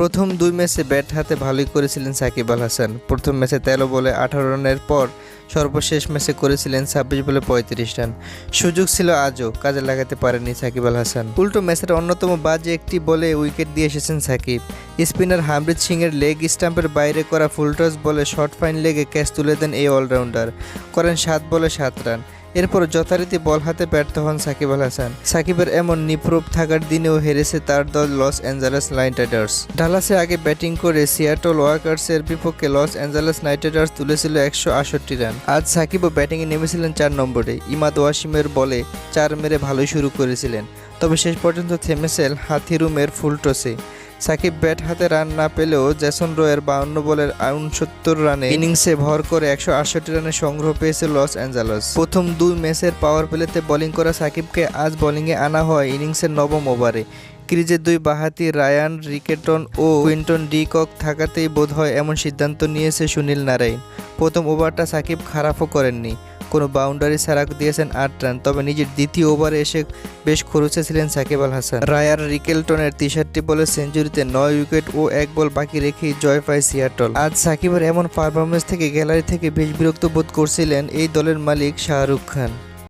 প্রথম দুই ম্যাচে ব্যাট হাতে ভালোই করেছিলেন সাকিব আল হাসান। প্রথম ম্যাচে তেরো বলে আঠারো রানের পর সর্বশেষ ম্যাচে করেছিলেন ছাব্বিশ বলে পঁয়ত্রিশ রান। সুযোগ ছিল আজও, কাজে লাগাতে পারেনি সাকিব আল হাসান। উল্টো ম্যাচের অন্যতম বাজে একটি বলে উইকেট দিয়ে এসেছেন সাকিব। স্পিনার হামরিদ সিংয়ের লেগ স্টাম্পের বাইরে করা ফুলটস বলে শর্ট ফাইন লেগে ক্যাচ তুলে দেন এই অলরাউন্ডার। করেন সাত বলে সাত রান। এরপর যথারীতি বল হাতে ব্যর্থ হন সাকিব আল হাসান। সাকিবের এমন নিপ্রুভ থাকার দিনেও হেরেছে তার দল লস অ্যাঞ্জেলেস নাইট রাইডার্স। ডালাসে আগে ব্যাটিং করে সিয়াটল ওয়াকার্সের বিপক্ষে লস অ্যাঞ্জেলেস নাইট রাইডার্স তুলেছিল একশো আষট্টি রান। আজ সাকিবও ব্যাটিংয়ে নেমেছিলেন চার নম্বরে। ইমাদ ওয়াসিমের বলে চার মেরে ভালোই শুরু করেছিলেন। তবে শেষ পর্যন্ত থেমেছেন হাথিরুমের ফুলটসে সাকিব ব্যাট হাতে রান না পেলেও জ্যাসন রয়ের বাউন্ন বলের উনসত্তর রানে ইনিংসে ভর করে একশো আটষট্টি রানের সংগ্রহ পেয়েছে লস অ্যাঞ্জেলস। প্রথম দুই ম্যাচের পাওয়ার প্লেতে বোলিং করা সাকিবকে আজ বোলিংয়ে আনা হয় ইনিংসের নবম ওভারে। ক্রিজের দুই বাহাতি রায়ান রিকেটন ও কুইন্টন ডিকক থাকাতেই বোধ হয় এমন সিদ্ধান্ত নিয়েছে সুনীল নারায়ণ। প্রথম ওভারটা সাকিব খারাপও করেননি। কোনো বাউন্ডারি ছাড়া দিয়েছেন আট রান তবে নিজের দ্বিতীয় ওভারে এসে বেশ খরচে ছিলেন সাকিব আল হাসান। রায়ার রিকেলটনের তিষট্টি বলে সেঞ্চুরিতে নয় উইকেট ও এক বল বাকি রেখেই জয় পায় সিয়াটল। আজ সাকিবের এমন পারফরমেন্স থেকে গ্যালারি থেকে বেশ বিরক্ত বোধ করছিলেন এই দলের মালিক শাহরুখ খান।